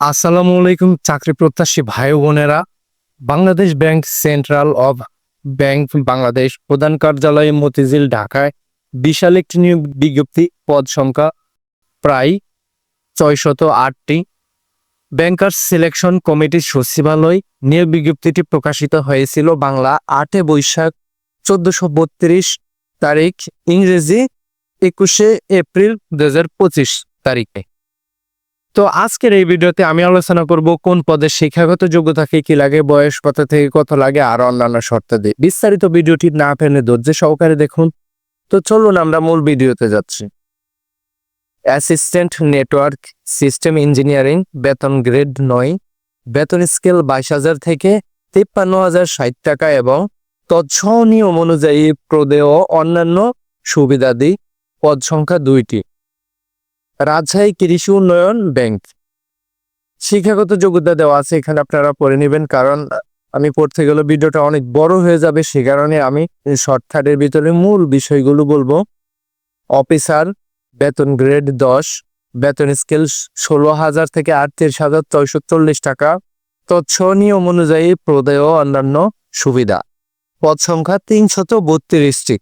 আসসালামু আলাইকুম, চাকরি প্রত্যাশী ভাই বোনেরা। Bangladesh bank central of bank Bangladesh প্রধান কার্যালয়ে মতিঝিল, ঢাকায় বিশাল একটি নিয়োগ বিজ্ঞপ্তি, পদ সংখ্যা প্রায় ছয়শত আটটি। ব্যাংকার সিলেকশন কমিটির সচিবালয় নিয়োগ বিজ্ঞপ্তিটি প্রকাশিত হয়েছিল বাংলা আটে বৈশাখ চোদ্দশো বত্রিশ তারিখ, ইংরেজি একুশে এপ্রিল দু তারিখে। তো আজকের এই ভিডিওতে আমি আলোচনা করব কোন পদে শিক্ষাগত যোগ্যতা কি কি লাগে, বয়স কত থেকে কত লাগে, আর অন্যান্য শর্তাদি বিস্তারিত ভিডিওটি না ফেলে ধৈর্য সহকারে দেখুন। তো চলুন আমরা মূল ভিডিওতে যাচ্ছি। অ্যাসিস্ট্যান্ট নেটওয়ার্ক সিস্টেম ইঞ্জিনিয়ারিং, বেতন গ্রেড নয়। বেতন স্কেল বাইশ হাজার থেকে তিপ্পান্ন হাজার ষাট টাকা এবং তৎসহ নিয়ম অনুযায়ী প্রদেয় অন্যান্য সুবিধাদি পদ সংখ্যা দুইটি। রাজশাহী কৃষি উন্নয়ন ব্যাংক। শিক্ষাগত যোগ্যতা দেওয়া আছে, এখানে আপনারা পড়ে নেবেন, কারণ আমি পড়তে গেলে ভিডিওটা অনেক বড় হয়ে যাবে, সে কারণে আমি শর্টকাটের ভিতরে মূল বিষয়গুলো বলব। অফিসার, বেতন গ্রেড দশ, বেতন স্কেল ষোলো হাজার থেকে আটত্রিশ হাজার ছয়শো চল্লিশ টাকা তৎস নিয়ম অনুযায়ী প্রদেয় অন্যান্য সুবিধা। পদ সংখ্যা তিনশত বত্রিশটি।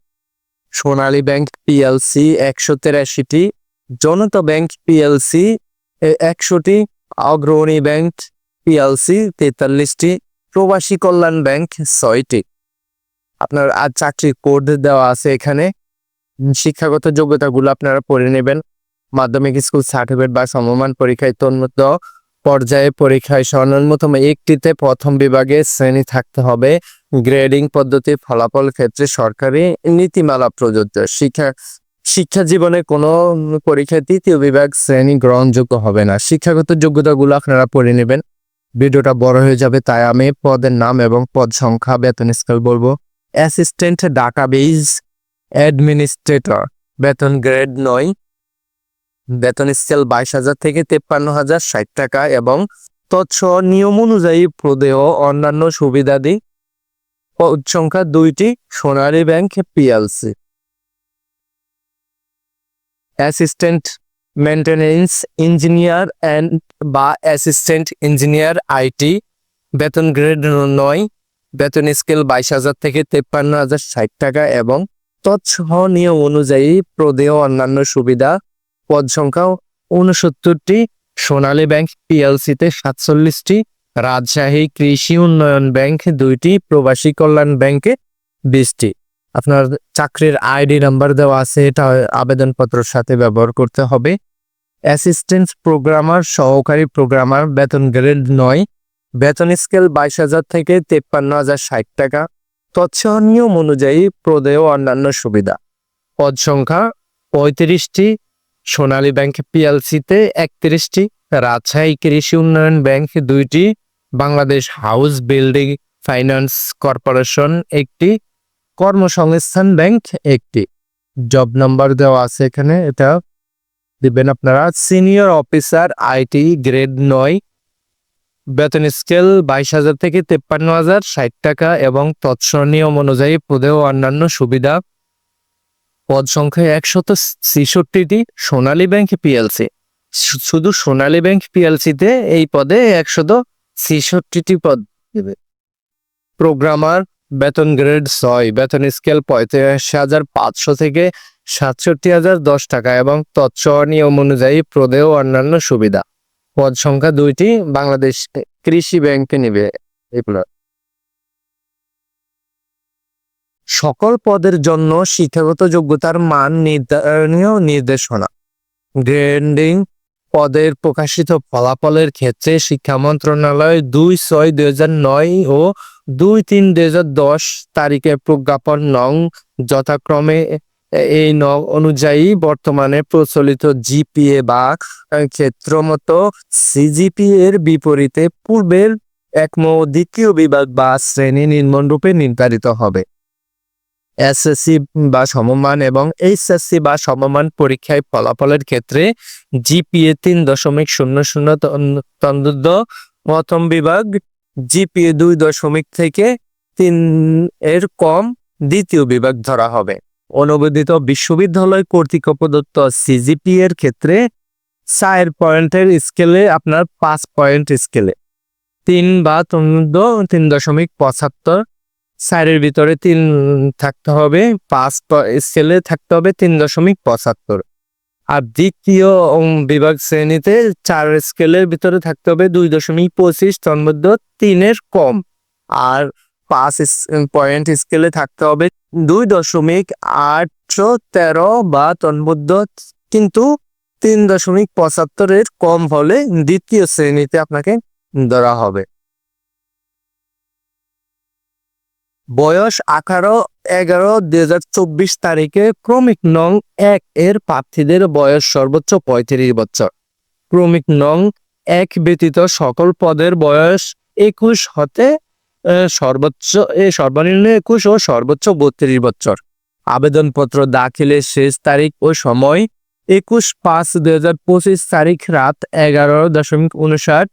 সোনালী ব্যাংক পিএলসি একশো তেরাশিটি জনতা ব্যাংক পিএলসি একশোটি অগ্রণী ব্যাংক পিএলসি তেতাল্লিশটি প্রবাসী কল্যাণ ব্যাংক ছয়টি। আপনার আর চাকরির কোড দেওয়া আছে এখানে। শিক্ষাগত যোগ্যতাগুলো আপনারা পড়ে নেবেন। মাধ্যমিক স্কুল সার্টিফিকেট বা সমমান পরীক্ষায় তন্মত পর্যায়ে পরীক্ষায় সর্বন্যতম একটিতে প্রথম বিভাগে শ্রেণি থাকতে হবে। গ্রেডিং পদ্ধতি, ফলাফল ক্ষেত্রে সরকারি নীতিমালা প্রযোজ্য। শিক্ষা শিক্ষা জীবনে কোনো পরীক্ষায় তৃতীয় বিভাগ শ্রেণি গ্রহণযোগ্য হবে না। শিক্ষাগত যোগ্যতাগুলো আপনারা পড়ে নেবেন। ভিডিওটা বড় হয়ে যাবে, তাই আমি পদের নাম এবং পদ সংখ্যা বেতন স্কেল বলব। অ্যাসিস্ট্যান্ট ডাটাবেজ অ্যাডমিনিস্ট্রেটর বেতন গ্রেড নয়। বেতন স্কেল বাইশ হাজার থেকে তেপ্পান্ন হাজার ষাট টাকা এবং তৎস নিয়ম অনুযায়ী প্রদেয় অন্যান্য সুবিধাদি, পদ সংখ্যা দুইটি Sonali bank PLC assistant maintenance engineer and বা অ্যাসিস্ট্যান্ট ইঞ্জিনিয়ার আইটি বেতন গ্রেড নয়, বেতন স্কেল বাইশ হাজার থেকে তেপ্পান্ন হাজার ষাট টাকা এবং তৎসহ নিয়ম অনুযায়ী প্রদেয় অন্যান্য সুবিধা, পদ সংখ্যা উনসত্তরটি সোনালী ব্যাংক পিএলসিতে সাতচল্লিশটি, রাজশাহী কৃষি উন্নয়ন ব্যাংক দুইটি, প্রবাসী কল্যাণ ব্যাংকে বিশটি। আপনার চাকরির আইডি নাম্বার দেওয়া আছে, এটা আবেদনপত্রের সাথে ব্যবহার করতে হবে। অ্যাসিস্ট্যান্ট প্রোগ্রামার সহকারী প্রোগ্রামার বেতন গ্রেড নয়। বেতন স্কেল বাইশ হাজার থেকে তেপ্পান্ন হাজার ষাট টাকা। তৎসহ নিয়ম অনুযায়ী প্রদেয় অন্যান্য সুবিধা। পদ সংখ্যা পঁয়ত্রিশটি। সোনালী ব্যাংক পিএলসিতে একত্রিশটি। রাজশাহী কৃষি উন্নয়ন ব্যাংক দুইটি। Bangladesh house building finance corporation একটি। কর্মসংস্থান ব্যাংক একটি। জব নাম্বার দেওয়া আছে এখানে, এটা দিবেন আপনারা। সিনিয়র অফিসার আইটি গ্রেড নয়, বেতন স্কেল বাইশ হাজার থেকে তেপ্পান্ন হাজার, ষাট টাকা এবং তৎস নিয়ম অনুযায়ী পদে ও অন্যান্য সুবিধা। পদ সংখ্যা একশত ছেষট্টিটি, সোনালী ব্যাংক পিএলসি শুধু সোনালী ব্যাংক পিএলসিতে এই পদে একশত ছেষট্টিটি পদ দেবে। প্রোগ্রামার বেতন গ্রেড ছয়, বেতন স্কেল পঁয়ত্রিশ হাজার পাঁচশো থেকে সাতষট্টি হাজার দশ টাকা এবং তৎস নিয়ম অনুযায়ী প্রদেয় অন্যান্য সুবিধা। পদ সংখ্যা দুইটি, বাংলাদেশ কৃষি ব্যাংকে নিবে। এগুলো সকল পদের জন্য শিক্ষাগত যোগ্যতার মান নির্ধারণীয় নির্দেশনা। গ্রেডিং পদের প্রকাশিত ফলাফলের ক্ষেত্রে শিক্ষা মন্ত্রণালয় দুই ছয় দুই হাজার নয় ও দুই তিন দুই হাজার দশ তারিখে প্রজ্ঞাপন নং যথাক্রমে এই নং অনুযায়ী বর্তমানে প্রচলিত জিপিএ বা ক্ষেত্রমতো সিজিপি এর বিপরীতে পূর্বের একম দ্বিতীয় বিভাগ বা শ্রেণি নির্মণরূপে নির্ধারিত হবে। এসএসসি বা সমমান এবং এইচএসসি বা সমমান পরীক্ষায় ফলাফলের ক্ষেত্রে জিপিএ তিন দশমিক শূন্য শূন্য প্রথম বিভাগ জিপিএ দুই দশমিক থেকে তিন এর কম দ্বিতীয় বিভাগ ধরা হবে। অনুমোদিত বিশ্ববিদ্যালয় কর্তৃক প্রদত্ত সিজিপি এর ক্ষেত্রে চার পয়েন্টের স্কেলে আপনার পাঁচ পয়েন্ট স্কেলে। তিন বা তিন দশমিক পঁচাত্তর চারের ভিতরে তিন থাকতে হবে, পাঁচ স্কেলে থাকতে হবে তিন দশমিক পঁচাত্তর। আর দ্বিতীয় বিভাগ শ্রেণীতে চার স্কেলের ভিতরে থাকতে হবে দুই দশমিক পঁচিশ, তন্মধ্য তিনের কম। আর পাঁচ পয়েন্ট স্কেলে থাকতে হবে দুই দশমিক আটশো তেরো বা তন্মধ্য কিন্তু তিন দশমিক পঁচাত্তরের কম হলে দ্বিতীয় শ্রেণীতে আপনাকে ধরা হবে। বয়স আঠারো, এগারো, দুই হাজার চব্বিশ তারিখে ক্রমিক নং এক এর প্রার্থীদের বয়স সর্বোচ্চ পঁয়ত্রিশ বছর। ক্রমিক নং এক ব্যতীত সকল পদের বয়স একুশ হতে সর্বোচ্চ সর্বনিম্ন একুশ ও সর্বোচ্চ বত্রিশ বছর। আবেদনপত্র দাখিলের শেষ তারিখ ও সময় একুশ পাঁচ দুই হাজার পঁচিশ তারিখ রাত এগারো দশমিক উনষাট।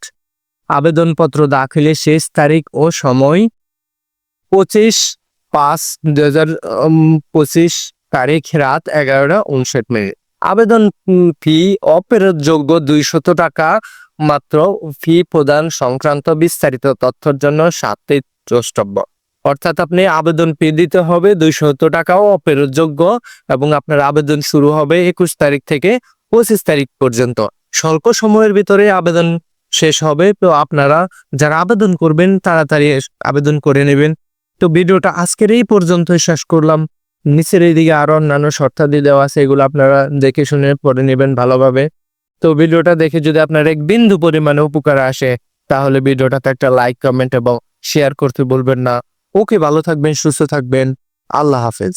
আবেদনপত্র দাখিলের শেষ তারিখ ও সময় পঁচিশ পাঁচ দুই হাজার পঁচিশ তারিখ রাত এগারোটা উনষাট মিনিট। আবেদন ফি অপেরোধযোগ্য দুইশত টাকা মাত্র। ফি প্রদান সংক্রান্ত বিস্তারিত তথ্যের জন্য সাতটি দ্রষ্টব্য। অর্থাৎ আপনি আবেদন ফি দিতে হবে দুইশত টাকাও অপেরোধযোগ্য এবং আপনার আবেদন শুরু হবে একুশ তারিখ থেকে পঁচিশ তারিখ পর্যন্ত। স্বল্প সময়ের ভিতরে আবেদন শেষ হবে। তো আপনারা যারা আবেদন করবেন, তাড়াতাড়ি আবেদন করে নেবেন। তো ভিডিওটা আজকের এই পর্যন্তই শেষ করলাম। নিচের এইদিকে আরও অন্যান্য শর্তাদি দেওয়া আছে, এগুলো আপনারা দেখে শুনে পড়ে নেবেন ভালোভাবে। তো ভিডিওটা দেখে যদি আপনার এক বিন্দু পরিমাণে উপকার আসে, তাহলে ভিডিওটাতে একটা লাইক কমেন্ট এবং শেয়ার করতে বলবেন না। ওকে, ভালো থাকবেন, সুস্থ থাকবেন। আল্লাহ হাফেজ।